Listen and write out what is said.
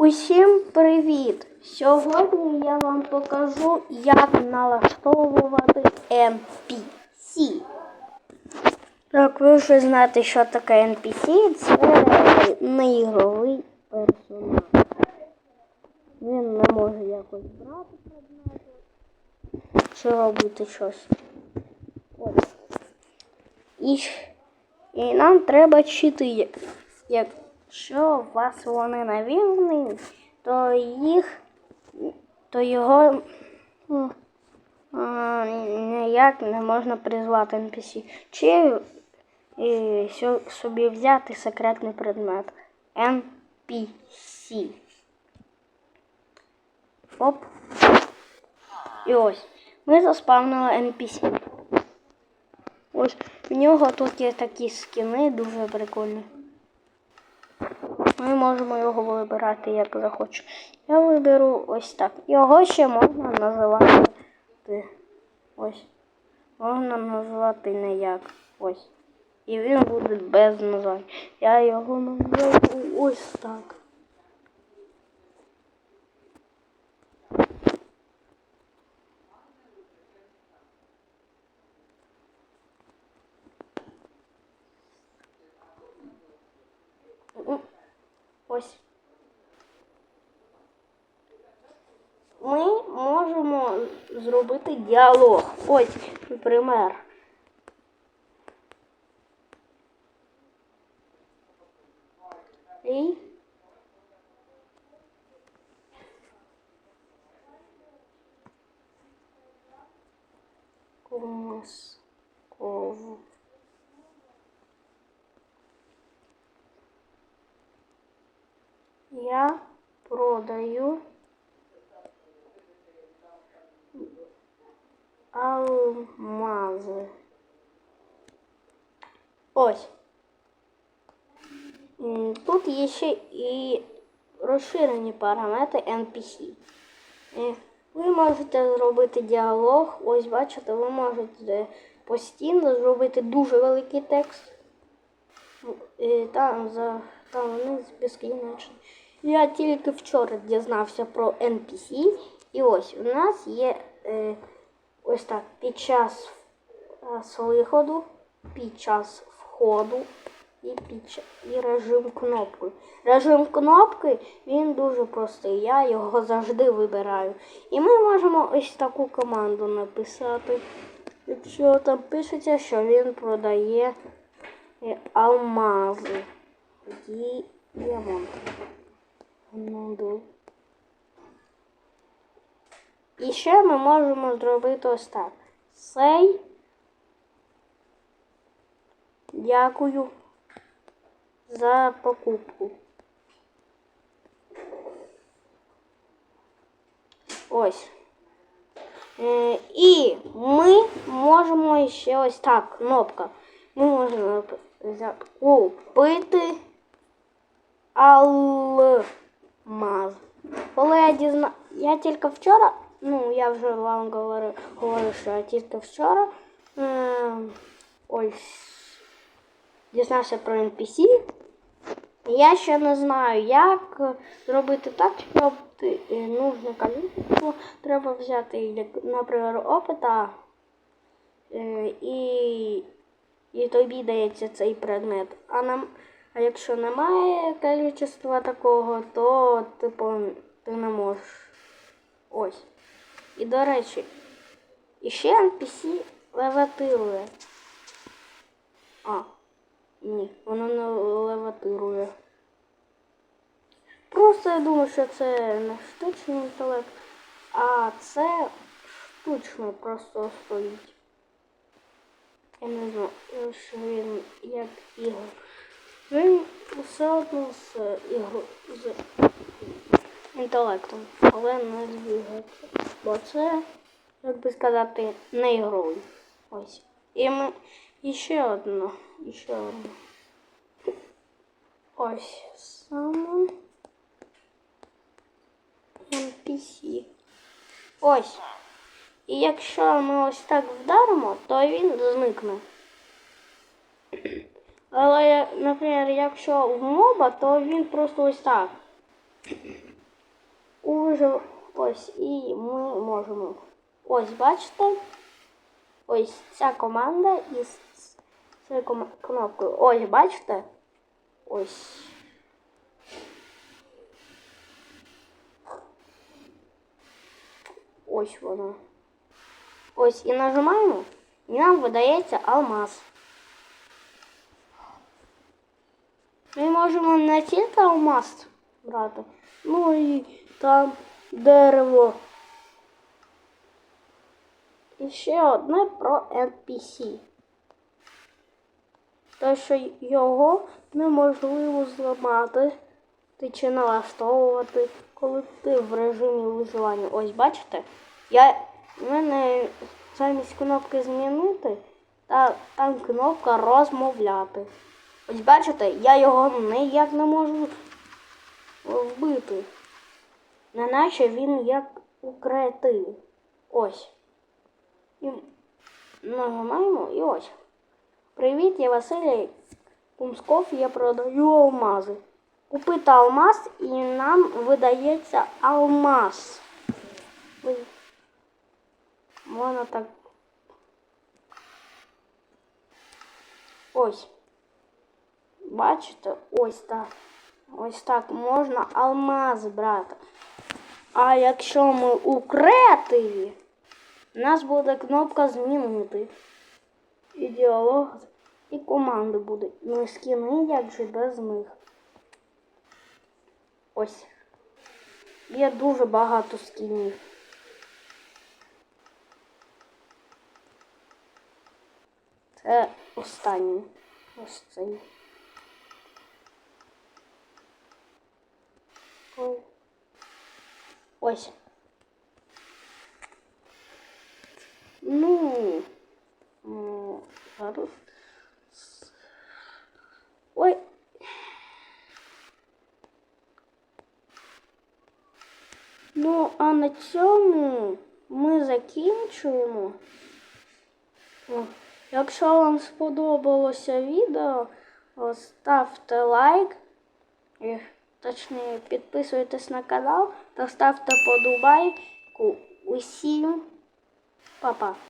Усім привіт! Сьогодні я вам покажу, як налаштовувати NPC. Так, ви вже знаєте, що таке NPC. Це неігровий персонаж. Він не може якось брати предмети чи робити щось. Ось. І, і нам треба чити. Якщо у вас вони навірені, то їх, то його а, ніяк не можна призвати NPC. Чи і, сьо- собі взяти секретний предмет NPC. Оп. І ось. Ми заспавнили NPC. Ось в нього тут є такі скіни, дуже прикольні. Ми можемо його вибирати як захочу. Я виберу ось так. Його ще можна називати ось. Можна назвати не як. Ось. І він буде без названня. Я його назову ось так. М, Ось. Ми можемо зробити діалог. Ось, пример. І Комоскову. Я продаю алмази. Ось. Тут є ще і розширені параметри NPC. Е, Ви можете зробити діалог. Ось бачите, ви можете постійно зробити дуже великий текст. І там, за, там вниз безкінечно. Я тільки вчора дізнався про NPC. І ось у нас є е, ось так під час е, з виходу, під час входу і, під, ча- і режим кнопки. Режим кнопки він дуже простий. Я його завжди вибираю. І ми можемо ось таку команду написати. Якщо там пишеться, що він продає е, алмази. Ді- Діаманти. Ну. І ще ми можемо зробити ось так. Сей. Дякую за покупку. Ось. Е, і ми можемо ще ось так, кнопка. Ми можемо купити алмаз. Коли я дізна... Я тільки вчора, ну я вже вам говорю, говорю що я тільки вчора е, ось дізнався про NPC. Я ще не знаю, як зробити так, щоб е, нужне количество треба взяти, наприклад, опита, е, і, і тобі дається цей предмет. А, нам, а якщо немає кількості такого, то типу ти не можеш. Ось. І до речі, і NPC леватирує. А, ні, воно не леватирує. Просто я думаю, що це не штучний інтелект, а це штучно просто стоїть. Я не знаю, що він як ігор. Він все одно з ігру з інтелектом, але не з ігрою. Бо це, як би сказати, не ігровий. Ось. І ми ще одно. І ще одно. Ось саме NPC. Ось. І якщо ми ось так вдаримо, то він зникне. Але, наприклад, якщо в моба, то він просто ось так. Уже ось і ми можемо. Ось бачите? Ось ця команда із цією кома- кнопкою. Ось бачите? Ось. Ось вона. Ось і нажимаємо, і нам видається алмаз. Ми можемо не тільки алмаз брати, ну і там дерево. І ще одне про NPC. Те, що його неможливо зламати ти чи налаштовувати, коли ти в режимі виживання. Ось бачите? Я, мене замість кнопки змінити, та там кнопка розмовляти. Ось бачите, я його ніяк не можу вбити. Неначе він як у креативі. Ось. І нажимаємо і ось. Привіт, я Василій Кумсков, я продаю алмази. Купити алмаз і нам видається алмаз. Можна так. Ось. Бачите? Ось так. Ось так можна алмаз брати. А якщо ми у креативі, у нас буде кнопка змінити. І діалог, і команди буде. Ну і скіни, як же без них. Ось. Є дуже багато скінів. Це останній. Ось цей. Ось. Ну. Зараз. Ой. Ну, а на цьому ми закінчуємо. О, Якщо вам сподобалося відео, ставте лайк, точніше підписуйтесь на канал та ставте подобайку усім. Па-па.